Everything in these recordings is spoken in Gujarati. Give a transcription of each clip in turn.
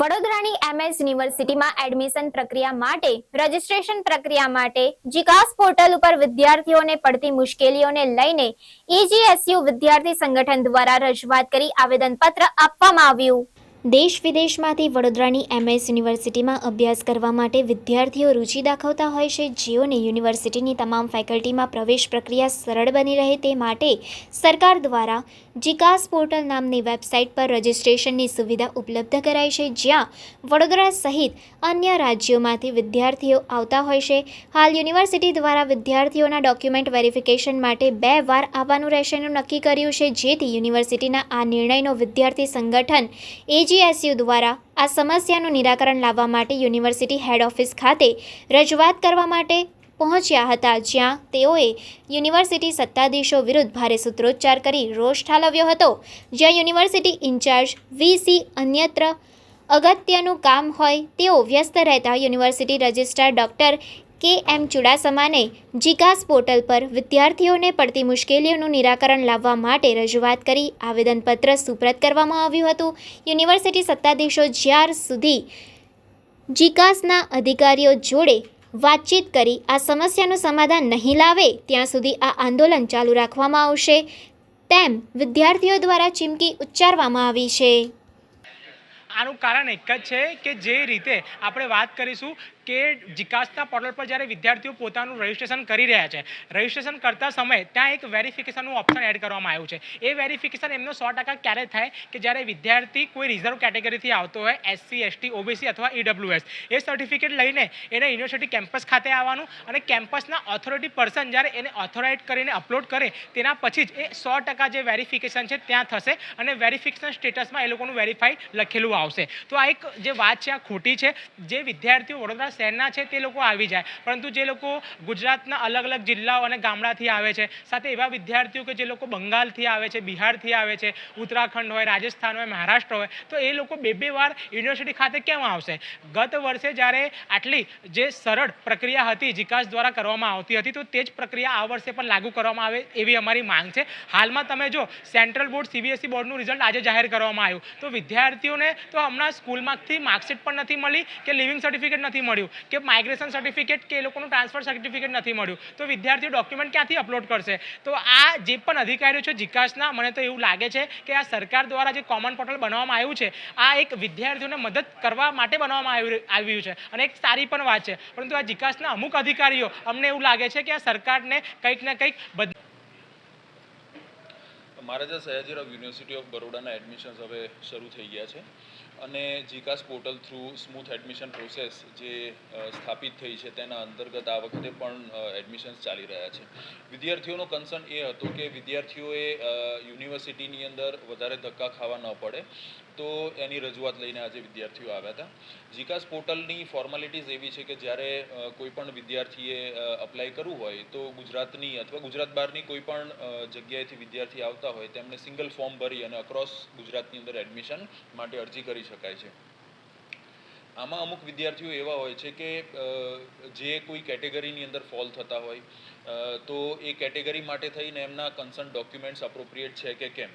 વડોદરાની એમએસ યુનિવર્સિટીમાં એડમિશન પ્રક્રિયા માટે, રજિસ્ટ્રેશન પ્રક્રિયા માટે, જીકાસ પોર્ટલ ઉપર વિદ્યાર્થીઓને પડતી મુશ્કેલીઓને લઈને ઈજીએસયુ વિદ્યાર્થી સંગઠન દ્વારા રજૂઆત કરી આવેદનપત્ર આપવામાં આવ્યું. દેશ વિદેશમાંથી વડોદરાની એમએસ યુનિવર્સિટીમાં અભ્યાસ કરવા માટે વિદ્યાર્થીઓ રુચિ દાખવતા હોય છે. જેઓને યુનિવર્સિટીની તમામ ફેકલ્ટીમાં પ્રવેશ પ્રક્રિયા સરળ બની રહે તે માટે સરકાર દ્વારા જીકાસ પોર્ટલ નામની વેબસાઇટ પર રજિસ્ટ્રેશનની સુવિધા ઉપલબ્ધ કરાઈ છે. જ્યાં વડોદરા સહિત અન્ય રાજ્યોમાંથી વિદ્યાર્થીઓ આવતા હોય છે. હાલ યુનિવર્સિટી દ્વારા વિદ્યાર્થીઓના ડોક્યુમેન્ટ વેરિફિકેશન માટે બે વાર આવવાનું રહેશેનું નક્કી કર્યું છે. જેથી યુનિવર્સિટીના આ નિર્ણયનો વિદ્યાર્થી સંગઠન એજીએસયુ દ્વારા આ સમસ્યાનું નિરાકરણ લાવવા માટે યુનિવર્સિટી હેડ ઓફિસ ખાતે રજૂઆત કરવા માટે પહોંચ્યા હતા, જ્યાં તેઓએ યુનિવર્સિટી સત્તાધીશો વિરુદ્ધ ભારે સૂત્રોચ્ચાર કરી રોષ ઠાલવ્યો હતો, જ્યાં યુનિવર્સિટી ઇન્ચાર્જ વીસી અન્યત્ર અગત્યનું કામ હોય તેઓ વ્યસ્ત રહેતા યુનિવર્સિટી રજિસ્ટ્રાર ડૉક્ટર કે એમ ચુડાસમાને જીકાસ પોર્ટલ પર વિદ્યાર્થીઓને પડતી મુશ્કેલીઓનું નિરાકરણ લાવવા માટે રજૂઆત કરી આવેદનપત્ર સુપ્રત કરવામાં આવ્યું હતું. યુનિવર્સિટી સત્તાધીશો જ્યાર સુધી જીકાસના અધિકારીઓ જોડે વાતચીત કરી આ સમસ્યાનું સમાધાન નહીં લાવે, ત્યાં સુધી આ આંદોલન ચાલુ રાખવામાં આવશે, તેમ વિદ્યાર્થીઓ દ્વારા ચીમકી ઉચ્ચારવામાં આવી છે. આનું કારણ એક જ છે કે જે રીતે આપણે વાત કરીશું કે જીકાસના પોર્ટલ પર જ્યારે વિદ્યાર્થીઓ પોતાનું રજિસ્ટ્રેશન કરી રહ્યા છે રજિસ્ટ્રેશન કરતા સમયે ત્યાં એક વેરિફિકેશનનું ઓપ્શન એડ કરવામાં આવ્યું છે. એ વેરિફિકેશન એમનો સો ટકા ક્યારે થાય કે જ્યારે વિદ્યાર્થી કોઈ રિઝર્વ કેટેગરીથી આવતો હોય એસસી એસટી ઓબીસી અથવા ઈડબ્લ્યુએસ એ સર્ટિફિકેટ લઈને એને યુનિવર્સિટી કેમ્પસ ખાતે આવવાનું અને કેમ્પસના ઓથોરિટી પર્સન જ્યારે એને ઓથોરાઇઝ કરીને અપલોડ કરે, તેના પછી જ એ સો ટકા જે વેરિફિકેશન છે ત્યાં થશે અને વેરિફિકેશન સ્ટેટસમાં એ લોકોનું વેરીફાઈ લખેલું આવશે. તો આ એક જે વાત છે, આ ખોટી છે. જે વિદ્યાર્થીઓ વડોદરા શહેરના છે તે લોકો આવી જાય. પરંતુ જે લોકો ગુજરાતના અલગ અલગ જિલ્લાઓ અને ગામડાથી આવે છે, સાથે એવા વિદ્યાર્થીઓ કે જે લોકો બંગાળથી આવે છે, બિહારથી આવે છે, ઉત્તરાખંડ હોય, રાજસ્થાન હોય, મહારાષ્ટ્ર હોય, તો એ લોકો બે બે વાર યુનિવર્સિટી ખાતે કેમ આવશે? ગત વર્ષે જ્યારે આટલી જે સરળ પ્રક્રિયા હતી જીકાસ દ્વારા કરવામાં આવતી હતી, તો તે જ પ્રક્રિયા આ વર્ષે પણ લાગુ કરવામાં આવે એવી અમારી માંગ છે. હાલમાં તમે જો સેન્ટ્રલ બોર્ડ, સીબીએસઈ બોર્ડનું રિઝલ્ટ આજે જાહેર કરવામાં આવ્યું, તો વિદ્યાર્થીઓને તો હમણાં સ્કૂલમાંથી માર્કશીટ પણ નથી મળી કે લિવિંગ સર્ટિફિકેટ નથી મળ્યું. કે માઇગ્રેશન સર્ટિફિકેટ કે એ લોકોનું ટ્રાન્સફર સર્ટિફિકેટ નથી મળ્યું. તો વિદ્યાર્થીઓ ડોક્યુમેન્ટ ક્યાંથી અપલોડ કરશે? તો આ જે પણ અધિકારીઓ છે, જીકાસના, મને તો એવું લાગે છે કે આ સરકાર દ્વારા જે કોમન પોર્ટલ બનાવવામાં આવ્યું છે, આ એક વિદ્યાર્થીઓને મદદ કરવા માટે બનાવવામાં આવ્યું છે. અને એક સારી પણ વાત છે. પરંતુ આ જીકાસના અમુક અધિકારીઓ, અમને એવું લાગે છે કે આ સરકારને કંઈક ને કંઈક બદ મહારાજા સયાજીરાવ યુનિવર્સિટી ઓફ બરોડાના એડમિશન્સ હવે શરૂ થઈ ગયા છે. અને જીકાસ portal through smooth admission process જે સ્થાપિત થઈ છે તેના અંતર્ગત આ વખતે પણ એડમિશન્સ ચાલી રહ્યા છે. વિદ્યાર્થીઓનો કન્સર્ન એ હતો કે વિદ્યાર્થીઓએ યુનિવર્સિટીની અંદર વધારે ધક્કા ખાવા ન પડે તો એની રજૂઆત લઈને આજે વિદ્યાર્થીઓ આવ્યા હતા. જીકાસ પોર્ટલની ફોર્માલિટીઝ એવી છે કે જ્યારે કોઈપણ કોઈ પણ વિદ્યાર્થીએ અપ્લાય કરવું હોય તો ગુજરાતની અથવા ગુજરાત બહારની કોઈ પણ જગ્યાએથી વિદ્યાર્થી આવતા હોય તેમણે સિંગલ ફોર્મ ભરી અને અક્રોસ ગુજરાતની અંદર એડમિશન માટે અરજી કરી શકાય છે. આમાં અમુક વિદ્યાર્થીઓ એવા હોય છે કે જે કોઈ કેટેગરીની અંદર ફોલ થતા હોય તો એ કેટેગરી માટે થઈને એમના કન્સર્ન ડોક્યુમેન્ટ્સ અપ્રોપ્રિએટ છે કે કેમ?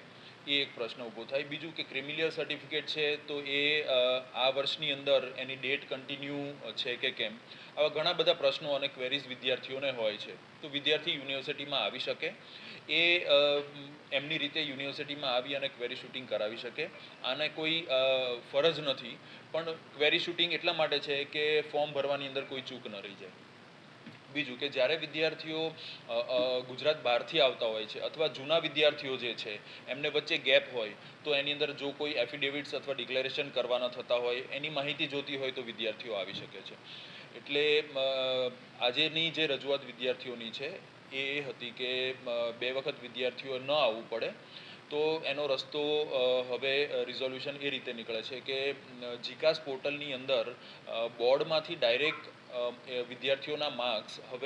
એ એક પ્રશ્ન ઊભો થાય. બીજું કે ક્રિમિલિયર સર્ટિફિકેટ છે તો એ આ વર્ષની અંદર એની ડેટ કન્ટિન્યુ છે કે કેમ? આવા ઘણા બધા પ્રશ્નો અને ક્વેરીઝ વિદ્યાર્થીઓને હોય છે. તો વિદ્યાર્થી યુનિવર્સિટીમાં આવી શકે. એ એમની રીતે યુનિવર્સિટીમાં આવી અને ક્વેરી શૂટિંગ કરાવી શકે. આને કોઈ ફરજ નથી. પણ ક્વેરી શૂટિંગ એટલા માટે છે કે ફોર્મ ભરવાની અંદર કોઈ ચૂક ન રહી જાય. બીજું કે જ્યારે વિદ્યાર્થીઓ ગુજરાત બહારથી આવતા હોય છે અથવા જૂના વિદ્યાર્થીઓ જે છે, એમને વચ્ચે ગેપ હોય, તો એની અંદર જો કોઈ એફિડેવિટ્સ અથવા ડિક્લેરેશન કરવાના થતા હોય, એની માહિતી જોતી હોય તો વિદ્યાર્થીઓ આવી શકે છે. એટલે આજેની જે રજૂઆત વિદ્યાર્થીઓની છે, એ હતી કે બે વખત વિદ્યાર્થીઓ ન આવવું પડે, તો એનો રસ્તો હવે રિઝોલ્યુશન એ રીતે નીકળે છે કે જીકાસ પોર્ટલની અંદર બોર્ડમાંથી ડાયરેક્ટ વિદ્યાર્થીઓના માર્ક્સ હવે